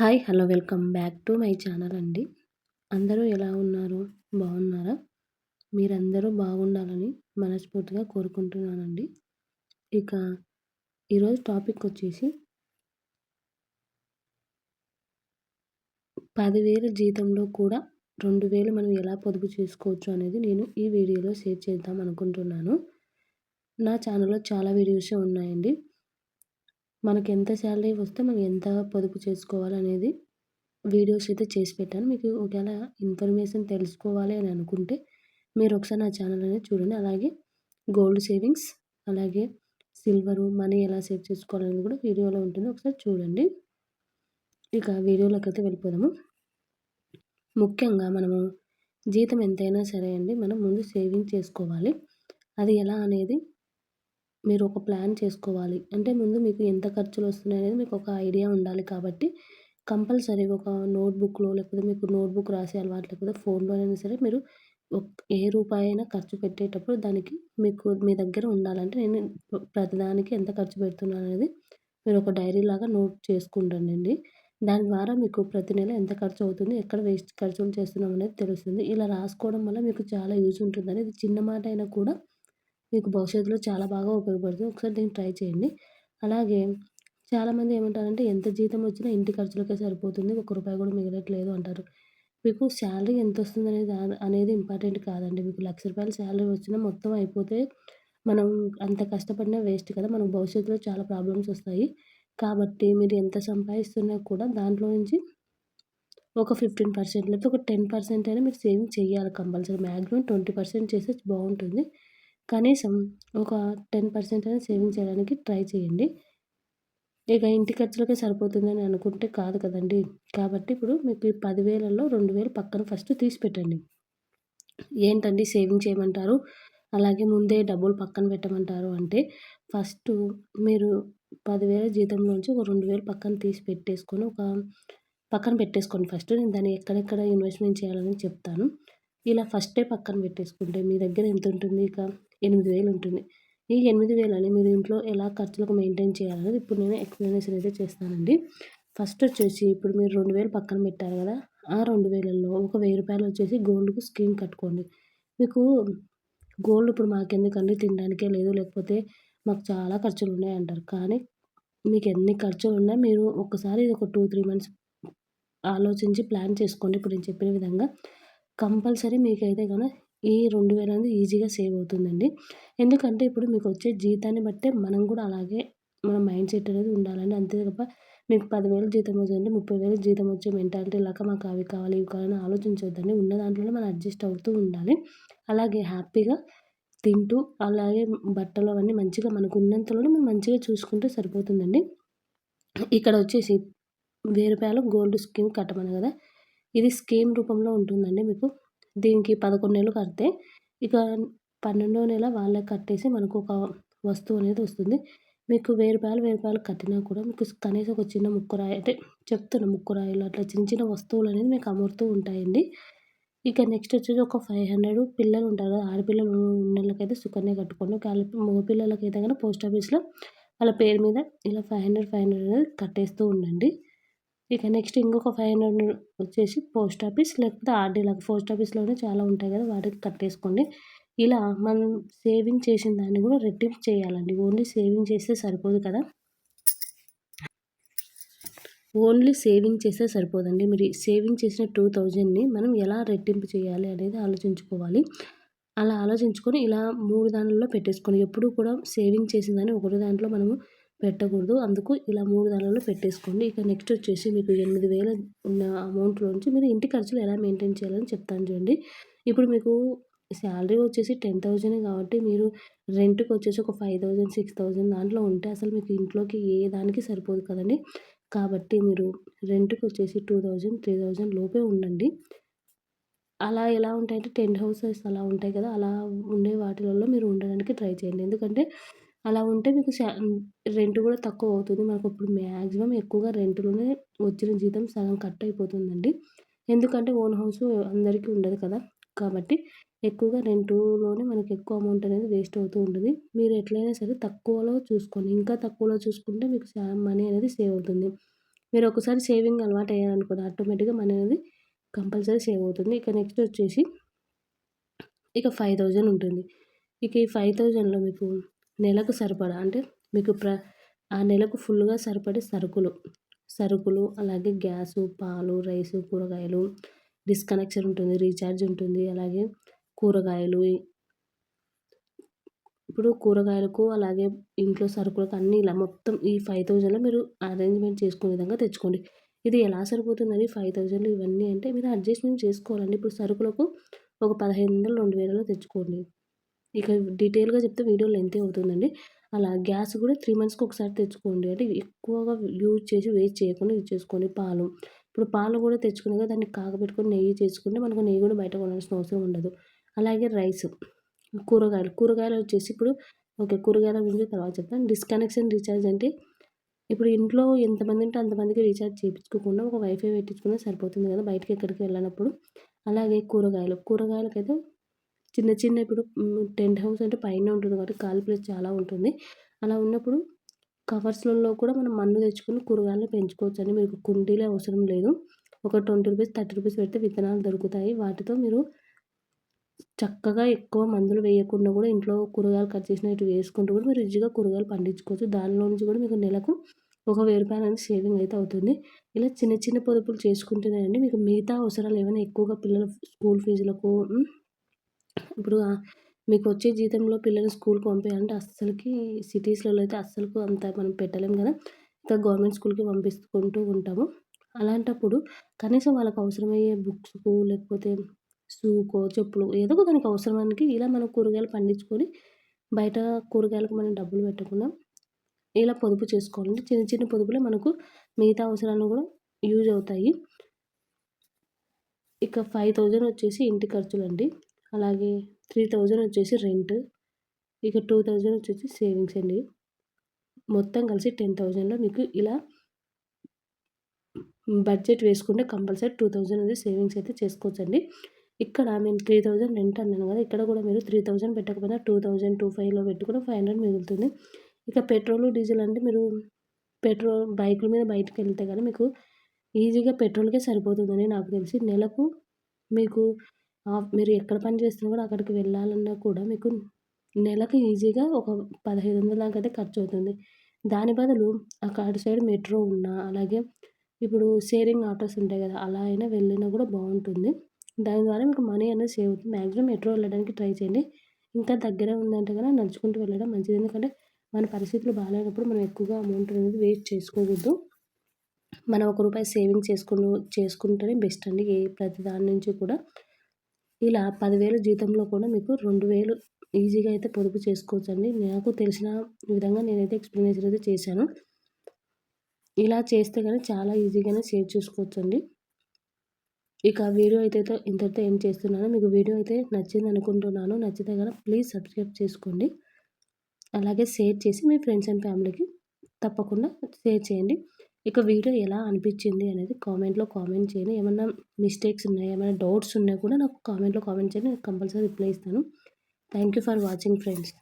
Hi hello welcome back to my channel అండి. అందరూ ఎలా ఉన్నారు? బాగున్నారా? మీరందరూ బాగుండాలని మనస్ఫూర్తిగా కోరుకుంటున్నానండి. ఇక ఈరోజు టాపిక్ వచ్చేసి పదివేల జీతంలో కూడా రెండు వేలు మనం ఎలా పొదుపు చేసుకోవచ్చు అనేది నేను ఈ వీడియోలో షేర్ చేద్దాం అనుకుంటున్నాను. నా ఛానల్లో చాలా వీడియోసే ఉన్నాయండి. మనకి ఎంత శాలరీ వస్తే మనం ఎంత పొదుపు చేసుకోవాలనేది వీడియోస్ అయితే చేసి పెట్టాను. మీకు ఒకవేళ ఇన్ఫర్మేషన్ తెలుసుకోవాలి అని అనుకుంటే మీరు ఒకసారి నా ఛానల్ అనేది చూడండి. అలాగే గోల్డ్ సేవింగ్స్ అలాగే సిల్వరు మనీ ఎలా సేవ్ చేసుకోవాలని కూడా వీడియోలో ఉంటుంది. ఒకసారి చూడండి. ఇక వీడియోలోకి అయితే వెళ్ళిపోదాము. ముఖ్యంగా మనము జీతం ఎంతైనా సరే అండి మనం ముందు సేవింగ్ చేసుకోవాలి. అది ఎలా అనేది మీరు ఒక ప్లాన్ చేసుకోవాలి. అంటే ముందు మీకు ఎంత ఖర్చులు వస్తున్నాయి అనేది మీకు ఒక ఐడియా ఉండాలి కాబట్టి కంపల్సరీ ఒక నోట్బుక్లో లేకపోతే మీకు నోట్బుక్ రాసే అలవాటు లేకపోతే ఫోన్లో అయినా సరే మీరు ఏ రూపాయి అయినా ఖర్చు పెట్టేటప్పుడు దానికి మీకు మీ దగ్గర ఉండాలంటే నేను ప్రతిదానికి ఎంత ఖర్చు పెడుతున్నాను అనేది మీరు ఒక డైరీ లాగా నోట్ చేసుకుంటానండి. దాని ద్వారా మీకు ప్రతి నెల ఎంత ఖర్చు అవుతుంది ఎక్కడ వేస్ట్ ఖర్చులు చేస్తున్నాం అనేది తెలుస్తుంది. ఇలా రాసుకోవడం వల్ల మీకు చాలా యూజ్ ఉంటుందని ఇది చిన్న మాట అయినా కూడా మీకు భవిష్యత్తులో చాలా బాగా ఉపయోగపడుతుంది. ఒకసారి దీన్ని ట్రై చేయండి. అలాగే చాలామంది ఏమంటారంటే ఎంత జీతం వచ్చినా ఇంటి ఖర్చులకే సరిపోతుంది. ఒక రూపాయి కూడా మిగలట్లేదు అంటారు. మీకు శాలరీ ఎంత వస్తుంది అనేది అనేది ఇంపార్టెంట్ కాదండి. మీకు లక్ష రూపాయల శాలరీ వచ్చినా మొత్తం అయిపోతే మనం అంత కష్టపడినా వేస్ట్ కదా. మనకు భవిష్యత్తులో చాలా ప్రాబ్లమ్స్ వస్తాయి. కాబట్టి మీరు ఎంత సంపాదిస్తున్నా కూడా దాంట్లో నుంచి ఒక ఫిఫ్టీన్ పర్సెంట్ లేకపోతే ఒక టెన్ పర్సెంట్ అయినా మీరు సేవింగ్ చేయాలి కంపల్సరీ. మ్యాక్సిమం ట్వంటీ పర్సెంట్ చేస్తే బాగుంటుంది. కనీసం ఒక టెన్ పర్సెంట్ అయినా సేవింగ్ చేయడానికి ట్రై చేయండి. ఇక ఇంటి ఖర్చులకే సరిపోతుందని అనుకుంటే కాదు కదండి. కాబట్టి ఇప్పుడు మీకు ఈ పదివేలలో రెండు వేలు పక్కన ఫస్ట్ తీసి పెట్టండి. ఏంటండి సేవింగ్ చేయమంటారు? అలాగే ముందే డబ్బులు పక్కన పెట్టమంటారు అంటే ఫస్ట్ మీరు పదివేల జీతం నుంచి ఒక రెండు వేలు పక్కన తీసి పెట్టేసుకొని ఒక పక్కన పెట్టేసుకోండి ఫస్ట్. నేను దాన్ని ఎక్కడెక్కడ ఇన్వెస్ట్మెంట్ చేయాలని చెప్తాను. ఇలా ఫస్టే పక్కన పెట్టేసుకుంటే మీ దగ్గర ఎంత ఉంటుంది? ఇక ఎనిమిది వేలు ఉంటుంది ఈ ఎనిమిది వేలని మీరు ఇంట్లో ఎలా ఖర్చులకు మెయింటైన్ చేయాలనేది ఇప్పుడు నేను ఎక్స్ప్లెనేషన్ అయితే చేస్తానండి. ఫస్ట్ వచ్చేసి ఇప్పుడు మీరు రెండు వేలు పక్కన పెట్టారు కదా ఆ రెండు వేలలో ఒక వెయ్యి రూపాయలు వచ్చేసి గోల్డ్కు స్కీమ్ కట్టుకోండి. మీకు గోల్డ్ ఇప్పుడు మాకెందుకండి? తినడానికే లేదు లేకపోతే మాకు చాలా ఖర్చులు ఉన్నాయి అంటారు. కానీ మీకు ఎన్ని ఖర్చులు ఉన్నా మీరు ఒకసారి ఒక టూ త్రీ మంత్స్ ఆలోచించి ప్లాన్ చేసుకోండి. ఇప్పుడు నేను చెప్పిన విధంగా కంపల్సరీ మీకైతే కనుక ఈ రెండు వేలు అనేది ఈజీగా సేవ్ అవుతుందండి. ఎందుకంటే ఇప్పుడు మీకు వచ్చే జీతాన్ని బట్టే మనం కూడా అలాగే మన మైండ్ సెట్ అనేది ఉండాలండి. అంతే తప్ప మీకు పదివేలు జీతం వచ్చిందంటే ముప్పై వేలు జీతం వచ్చే మెంటాలిటీ లాగా మాకు అవి కావాలి ఇవి కావాలని ఆలోచించవద్దండి ఉన్న దాంట్లోనే మనం అడ్జస్ట్ అవుతూ ఉండాలి. అలాగే హ్యాపీగా తింటూ అలాగే బట్టలు అవన్నీ మంచిగా మనకు ఉన్నంతలోనే మనం మంచిగా చూసుకుంటే సరిపోతుందండి. ఇక్కడ వచ్చేసి వెయ్యి రూపాయలు గోల్డ్ స్కీమ్ కట్టమని కదా? ఇది స్కీమ్ రూపంలో ఉంటుందండి మీకు. దీనికి పదకొండు నెలలు కడితే ఇక పన్నెండో నెల వాళ్ళకి కట్టేసి మనకు ఒక వస్తువు అనేది వస్తుంది. మీకు వెయ్యి రూపాయలు వెయ్యి రూపాయలు కట్టినా కూడా మీకు కనీసం ఒక చిన్న ముక్కురాయి అంటే చెప్తున్న ముక్కురాయిలు అట్లా చిన్న చిన్న వస్తువులు అనేది మీకు అమరుతూ ఉంటాయండి. ఇక నెక్స్ట్ వచ్చేసి ఒక ఫైవ్ హండ్రెడ్ పిల్లలు ఉంటారు కదా ఆడపిల్లలు ఉన్నోళ్ళకైతే సుకన్య కట్టుకోండి. వాళ్ళ మగపిల్లలకైతే కనుక పోస్ట్ ఆఫీస్లో వాళ్ళ పేరు మీద ఇలా ఫైవ్ హండ్రెడ్ ఫైవ్ హండ్రెడ్ అనేది కట్టేస్తూ ఉండండి. ఇక నెక్స్ట్ ఇంకొక ఫైవ్ హండ్రెడ్ వచ్చేసి పోస్ట్ ఆఫీస్ లేకపోతే ఆర్డీ లాగా. పోస్ట్ ఆఫీస్లోనే చాలా ఉంటాయి కదా వాటికి కట్టేసుకోండి. ఇలా మనం సేవింగ్ చేసిన దాన్ని కూడా రెట్టింపు చేయాలండి. ఓన్లీ సేవింగ్ చేస్తే సరిపోదు కదా. ఓన్లీ సేవింగ్ చేస్తే సరిపోదండి. మీరు సేవింగ్ చేసిన టూ థౌజండ్ని మనం ఎలా రెట్టింపు చేయాలి అనేది ఆలోచించుకోవాలి. అలా ఆలోచించుకొని ఇలా మూడు దానిలో పెట్టేసుకొని ఎప్పుడు కూడా సేవింగ్ చేసిన దాన్ని ఒకటి దాంట్లో మనము పెట్టకూడదు. అందుకు ఇలా మూడు దానిలో పెట్టేసుకోండి. ఇక నెక్స్ట్ వచ్చేసి మీకు ఎనిమిది వేల ఉన్న అమౌంట్లోంచి మీరు ఇంటి ఖర్చులు ఎలా మెయింటైన్ చేయాలని చెప్తాను చూడండి. ఇప్పుడు మీకు శాలరీ వచ్చేసి టెన్ థౌజండ్ కాబట్టి మీరు రెంట్కి వచ్చేసి ఒక ఫైవ్ థౌజండ్ సిక్స్ థౌజండ్ దాంట్లో ఉంటే అసలు మీకు ఇంట్లోకి ఏ దానికి సరిపోదు కదండి. కాబట్టి మీరు రెంట్కి వచ్చేసి టూ థౌజండ్ త్రీ థౌజండ్ లోపే ఉండండి. అలా ఎలా ఉంటాయంటే టెంట్ హౌసెస్ అలా ఉంటాయి కదా అలా ఉండే వాటిలలో మీరు ఉండడానికి ట్రై చేయండి. ఎందుకంటే అలా ఉంటే మీకు రెంట్ కూడా తక్కువ అవుతుంది. మనకు ఇప్పుడు మ్యాక్సిమం ఎక్కువగా రెంట్లోనే వచ్చిన జీతం సగం కట్ అయిపోతుందండి. ఎందుకంటే ఓన్ హౌస్ అందరికీ ఉండదు కదా! కాబట్టి ఎక్కువగా రెంటులోనే మనకి ఎక్కువ అమౌంట్ అనేది వేస్ట్ అవుతూ ఉంటుంది. మీరు ఎట్లయినా సరే తక్కువలో చూసుకోండి. ఇంకా తక్కువలో చూసుకుంటే మీకు మనీ అనేది సేవ్ అవుతుంది. మీరు ఒకసారి సేవింగ్ అలవాటు అయ్యారనుకోండి ఆటోమేటిక్గా మనీ అనేది కంపల్సరీ సేవ్ అవుతుంది. ఇక నెక్స్ట్ వచ్చేసి ఇక ఫైవ్ థౌజండ్ ఉంటుంది. ఇక ఈ ఫైవ్ థౌజండ్లో మీకు నెలకు సరిపడా? అంటే మీకు ప్ర ఆ నెలకు ఫుల్గా సరిపడే సరుకులు. సరుకులు అలాగే గ్యాసు పాలు రైసు కూరగాయలు డిస్కనెక్షన్ ఉంటుంది రీఛార్జ్ ఉంటుంది అలాగే కూరగాయలు. ఇప్పుడు కూరగాయలకు అలాగే ఇంట్లో సరుకులకు అన్నీ ఇలా మొత్తం ఈ ఫైవ్ థౌజండ్లో మీరు అరేంజ్మెంట్ చేసుకునే విధంగా తెచ్చుకోండి. ఇది ఎలా సరిపోతుందని ఫైవ్ థౌజండ్ ఇవన్నీ అంటే మీరు అడ్జస్ట్మెంట్ చేసుకోవాలండి. ఇప్పుడు సరుకులకు ఒక పదహైదు వందలు రెండు వేలలో తెచ్చుకోండి. ఇక డీటెయిల్గా చెప్తే వీడియో లెంత్ అవుతుందండి. అలా గ్యాస్ కూడా త్రీ మంత్స్కి ఒకసారి తెచ్చుకోండి. అంటే ఎక్కువగా యూజ్ చేసి వేస్ట్ చేయకుండా యూజ్ చేసుకోండి పాలు. ఇప్పుడు పాలు కూడా తెచ్చుకున్నాక దాన్ని కాగబెట్టుకొని నెయ్యి చేసుకుంటే మనకు నెయ్యి కూడా బయట కొనాల్సిన అవసరం ఉండదు. అలాగే రైస్ కూరగాయలు. కూరగాయలు వచ్చేసి ఇప్పుడు ఓకే కూరగాయల గురించి తర్వాత చెప్తాను. డిస్కనెక్షన్ రీఛార్జ్ అంటే ఇప్పుడు ఇంట్లో ఎంతమంది ఉంటే అంతమందికి రీఛార్జ్ చేయించుకోకుండా ఒక వైఫై పెట్టించుకున్నా సరిపోతుంది కదా బయటకి ఎక్కడికి వెళ్ళినప్పుడు. అలాగే కూరగాయలు. కూరగాయలకైతే చిన్న చిన్న ఇప్పుడు టెంట్ హౌస్ అంటే పైన ఉంటుంది కాబట్టి ఖాళీ ప్లేస్ చాలా ఉంటుంది. అలా ఉన్నప్పుడు కవర్స్లలో కూడా మనం మన్ను తెచ్చుకొని కూరగాయలు పెంచుకోవచ్చు అని మీకు కుండీలే అవసరం లేదు. ఒక ట్వంటీ రూపీస్ థర్టీ రూపీస్ పెడితే విత్తనాలు దొరుకుతాయి. వాటితో మీరు చక్కగా ఎక్కువ మందులు వేయకుండా కూడా ఇంట్లో కూరగాయలు కట్ చేసినట్టు వేసుకుంటూ కూడా మీరు ఈజీగా కూరగాయలు పండించుకోవచ్చు. దానిలో నుంచి కూడా మీకు నెలకు ఒక వెయ్యి రూపాయలు అనేది సేవింగ్ అయితే అవుతుంది. ఇలా చిన్న చిన్న పొదుపులు చేసుకుంటేనే మీకు మిగతా అవసరాలు ఏమైనా ఎక్కువగా పిల్లల స్కూల్ ఫీజులకు ఇప్పుడు మీకు వచ్చే జీతంలో పిల్లల్ని స్కూల్కి పంపించాలంటే అస్సలకి సిటీస్లలో అయితే అస్సలకు అంత మనం పెట్టలేం కదా. ఇంకా గవర్నమెంట్ స్కూల్కి పంపిస్తుంటూ ఉంటాము. అలాంటప్పుడు కనీసం వాళ్ళకి అవసరమయ్యే బుక్స్కు లేకపోతే షూకో చెప్పులు ఏదో ఒక దానికి అవసరానికి ఇలా మనం కూరగాయలు పండించుకొని బయట కూరగాయలకు మనం డబ్బులు పెట్టకుండా ఇలా పొదుపు చేసుకోవాలంటే చిన్న చిన్న పొదుపులే మనకు మిగతా అవసరాలు కూడా యూజ్ అవుతాయి. ఇక ఫైవ్ థౌజండ్ వచ్చేసి ఇంటి ఖర్చులు అండి అలాగే త్రీ థౌజండ్ వచ్చేసి రెంట్ ఇక టూ థౌజండ్ వచ్చేసి సేవింగ్స్ అండి. మొత్తం కలిసి టెన్ థౌజండ్లో మీకు ఇలా బడ్జెట్ వేసుకుంటే కంపల్సరీ టూ థౌజండ్ అనేది సేవింగ్స్ అయితే చేసుకోవచ్చండి. ఇక్కడ మేము త్రీ థౌజండ్ రెంట్ అన్నాను కదా ఇక్కడ కూడా మీరు త్రీ థౌజండ్ పెట్టకపోయినా టూ థౌజండ్ టూ ఫైవ్లో పెట్టుకుని ఫైవ్ హండ్రెడ్ మిగులుతుంది. ఇక పెట్రోల్ డీజిల్ అంటే మీరు పెట్రోల్ బైకుల మీద బయటకు వెళ్తే కానీ మీకు ఈజీగా పెట్రోల్కే సరిపోతుందని నాకు తెలిసి నెలకు మీకు మీరు ఎక్కడ పని చేస్తున్నా కూడా అక్కడికి వెళ్ళాలన్నా కూడా మీకు నెలకు ఈజీగా ఒక పదహైదు వందల దాకా అయితే ఖర్చు అవుతుంది. దాని బదులు అటు సైడ్ మెట్రో ఉన్నా అలాగే ఇప్పుడు షేరింగ్ ఆటోస్ ఉంటాయి కదా అలా అయినా వెళ్ళినా కూడా బాగుంటుంది. దాని ద్వారా మీకు మనీ అనేది సేవ్ అవుతుంది. మ్యాక్సిమం మెట్రో వెళ్ళడానికి ట్రై చేయండి. ఇంకా దగ్గర ఉందంటే కనుక నడుచుకుంటూ వెళ్ళడం మంచిది. ఎందుకంటే మన పరిస్థితులు బాగాలేనప్పుడు మనం ఎక్కువగా అమౌంట్ అనేది వేస్ట్ చేసుకోకూడదు. మనం ఒక రూపాయి సేవింగ్ చేసుకుని చేసుకుంటేనే బెస్ట్ అండి. ఏ ప్రతి దాని నుంచి కూడా ఇలా పదివేలు జీతంలో కూడా మీకు రెండు వేలు ఈజీగా అయితే పొదుపు చేసుకోవచ్చండి. నాకు తెలిసిన విధంగా నేనైతే ఎక్స్ప్లెనేషన్ అయితే చేశాను. ఇలా చేస్తే కానీ చాలా ఈజీగానే సేవ్ చేసుకోవచ్చండి. ఇక వీడియో అయితే ఇంతటితో ఏం చేస్తున్నాను. మీకు వీడియో అయితే నచ్చింది అనుకుంటున్నాను. నచ్చితే కనుక ప్లీజ్ సబ్స్క్రైబ్ చేసుకోండి. అలాగే షేర్ చేసి మీ ఫ్రెండ్స్ అండ్ ఫ్యామిలీకి తప్పకుండా షేర్ చేయండి. ఇక వీడియో ఎలా అనిపించింది అనేది కామెంట్లో కామెంట్ చేయండి. ఏమైనా మిస్టేక్స్ ఉన్నాయి ఏమైనా డౌట్స్ ఉన్నా కూడా నాకు కామెంట్లో కామెంట్ చేయండి. నేను కంపల్సరీ రిప్లై ఇస్తాను. Thank you for watching friends.